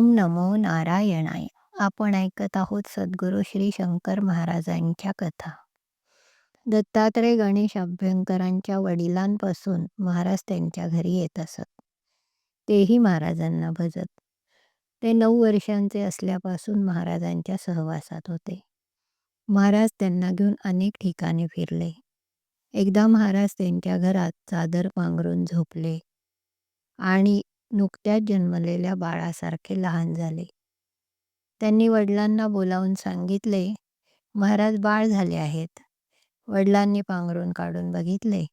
ओम नमो नारायणाय. आपण ऐकत आहोत सद्गुरू श्री शंकर महाराजांच्या कथा. दत्तात्रय गणेश अभ्यंकरांच्या वडिलांपासून महाराज त्यांच्या घरी येत असत. तेही महाराजांना भजत. ते नऊ वर्षांचे असल्यापासून महाराजांच्या सहवासात होते. महाराज त्यांना घेऊन अनेक ठिकाणी फिरले. एकदा महाराज त्यांच्या घरात चादर पांघरून झोपले. आणि नुकत्याच जन्मलेल्या बाळासारखे लहान झाले. त्यांनी वडिलांना बोलावून सांगितले महाराज बाळ झाले आहेत. वडिलांनी पांघरून काढून बघितले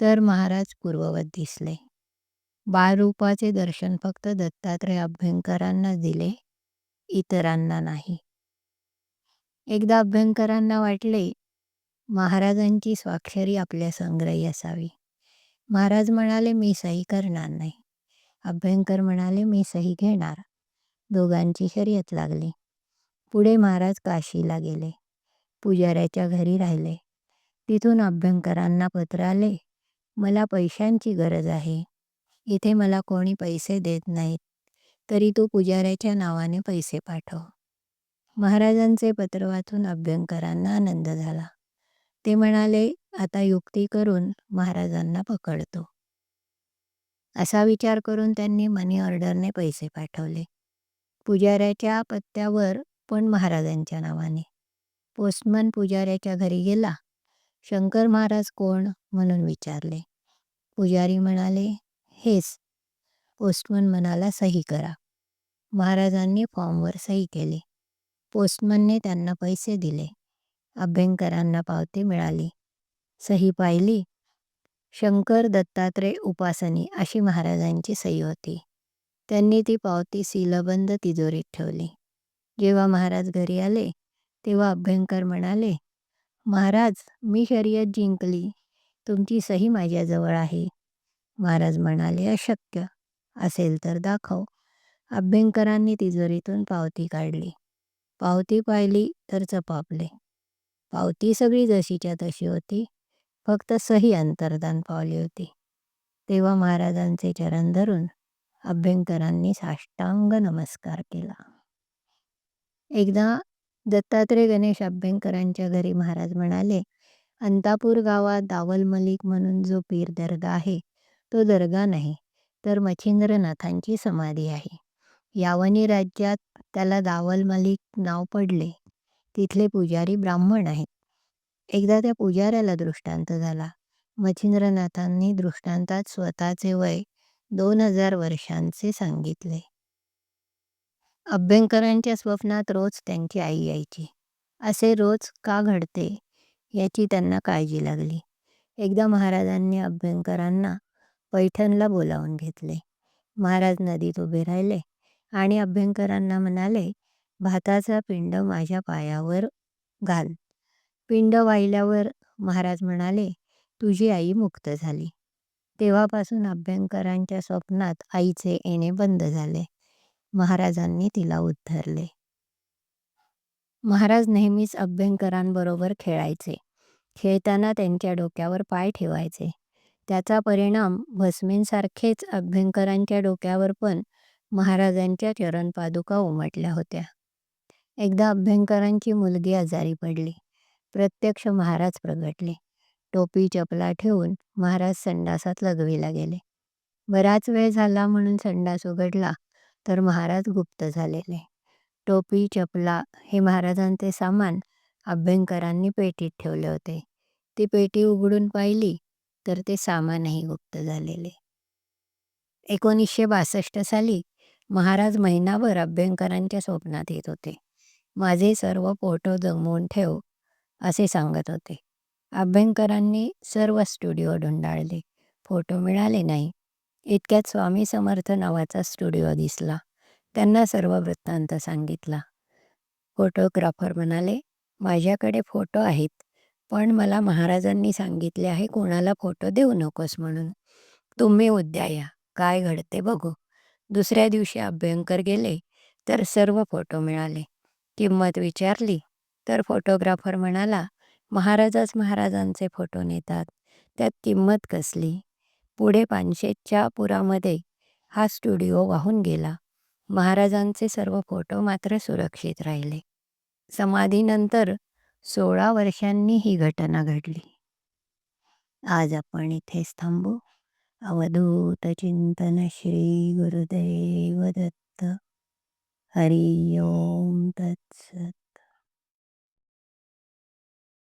तर महाराज पूर्ववत दिसले. बाळरूपाचे दर्शन फक्त दत्तात्रय अभ्यंकरांना दिले इतरांना नाही. एकदा अभ्यंकरांना वाटले महाराजांची स्वाक्षरी आपल्या संग्रही असावी. महाराज म्हणाले मी सही करणार नाही. अभ्यंकर म्हणाले मी सही घेणार. दोघांची शर्यत लागली. पुढे महाराज काशीला गेले. पुजाऱ्याच्या घरी राहिले. तिथून अभ्यंकरांना पत्र आले मला पैशांची गरज आहे. इथे मला कोणी पैसे देत नाहीत. तरी तू पुजाऱ्याच्या नावाने पैसे पाठव. महाराजांचे पत्र वाचून अभ्यंकरांना आनंद झाला. ते म्हणाले आता युक्ती करून महाराजांना पकडतो. असा विचार करून त्यांनी मनी ऑर्डरने पैसे पाठवले. पुजाऱ्याच्या पत्त्यावर पण महाराजांच्या नावाने. पोस्टमन पुजाऱ्याच्या घरी गेला. शंकर महाराज कोण? म्हणून विचारले. पुजारी म्हणाले हेच. पोस्टमन म्हणाला सही करा. महाराजांनी फॉर्मवर सही केली. पोस्टमनने त्यांना पैसे दिले. अभ्यंकरांना पावती मिळाली. सही पाहिली. शंकर दत्तात्रय उपासनी अशी महाराजांची सही होती. त्यांनी ती पावती सीलबंद तिजोरीत ठेवली. जेव्हा महाराज घरी आले तेव्हा अभ्यंकर म्हणाले महाराज मी शर्यत जिंकली. तुमची सही माझ्याजवळ आहे. महाराज म्हणाले अशक्य. असेल तर दाखव. अभ्यंकरांनी तिजोरीतून पावती काढली. पावती पाहिली तर चपापले. पावती सगळी जशीच्या तशी होती. फक्त सही अंतर्धान पावली होती. तेव्हा महाराजांचे चरण धरून अभ्यंकरांनी साष्टांग नमस्कार केला. एकदा दत्तात्रय गणेश अभ्यंकरांच्या घरी महाराज म्हणाले अंतापूर गावात दावल मलिक म्हणून जो पीर दर्गा आहे तो दर्गा नाही तर मच्छिंद्रनाथांची समाधी आहे. यावनी राज्यात त्याला दावल मलिक नाव पडले. तिथले पुजारी ब्राह्मण आहेत. एकदा त्या पुजाऱ्याला दृष्टांत झाला. मच्छिंद्रनाथांनी दृष्टांतात स्वतःचे वय दोन हजार वर्षांचे सांगितले. अभ्यंकरांच्या स्वप्नात रोज त्यांची आई यायची. असे रोज का घडते याची त्यांना काळजी लागली. एकदा महाराजांनी अभ्यंकरांना पैठणला बोलावून घेतले. महाराज नदीत उभे राहिले आणि अभ्यंकरांना म्हणाले भाताचा पिंड माझ्या पायावर घाल. पिंड वाहिल्यावर महाराज म्हणाले तुझी आई मुक्त झाली. तेव्हापासून अभ्यंकरांच्या स्वप्नात आईचे येणे बंद झाले. महाराजांनी तिला उद्धरले. महाराज नेहमीच अभ्यंकरांबरोबर खेळायचे. खेळताना त्यांच्या डोक्यावर पाय ठेवायचे. त्याचा परिणाम भस्मेंसारखेच अभ्यंकरांच्या डोक्यावर पण महाराजांच्या चरणपादुका उमटल्या होत्या. एकदा अभ्यंकरांची मुलगी आजारी पडली. प्रत्यक्ष महाराज प्रगटले. टोपी चपला ठेवून महाराज संडासात लघवीला गेले. बराच वेळ झाला म्हणून संडास उघडला तर महाराज गुप्त झालेले. टोपी चपला हे महाराजांचे सामान अभ्यंकरांनी पेटीत ठेवले होते. ती पेटी उघडून पाहिली तर ते सामानही गुप्त झालेले. एकोणीसशे बासष्ट साली महाराज महिनाभर अभ्यंकरांच्या स्वप्नात येत होते. माझे सर्व फोटो जमवून ठेव असे सांगत होते. अभ्यंकरांनी सर्व स्टुडिओ ढुंडाळले फोटो मिळाले नाही. इतक्यात स्वामी समर्थ नावाचा स्टुडिओ दिसला. त्यांना सर्व वृत्तांत सांगितला. फोटोग्राफर म्हणाले माझ्याकडे फोटो आहेत पण मला महाराजांनी सांगितले आहे कोणाला फोटो देऊ नकोस म्हणून. तुम्ही उद्या या. काय घडते बघू. दुसऱ्या दिवशी अभ्यंकर गेले तर सर्व फोटो मिळाले. किंमत विचारली तर फोटोग्राफर म्हणाला महाराजच महाराजांचे फोटो नेतात. त्यात किंमत कसली? पुढे पानशेतच्या पुरामध्ये हा स्टुडिओ वाहून गेला. महाराजांचे सर्व फोटो मात्र सुरक्षित राहिले. समाधीनंतर सोळा वर्षांनी ही घटना घडली. आज आपण इथेच थांबू. अवधूत चिंतन श्री गुरुदेव दत्त. हरि ओम तत्सत.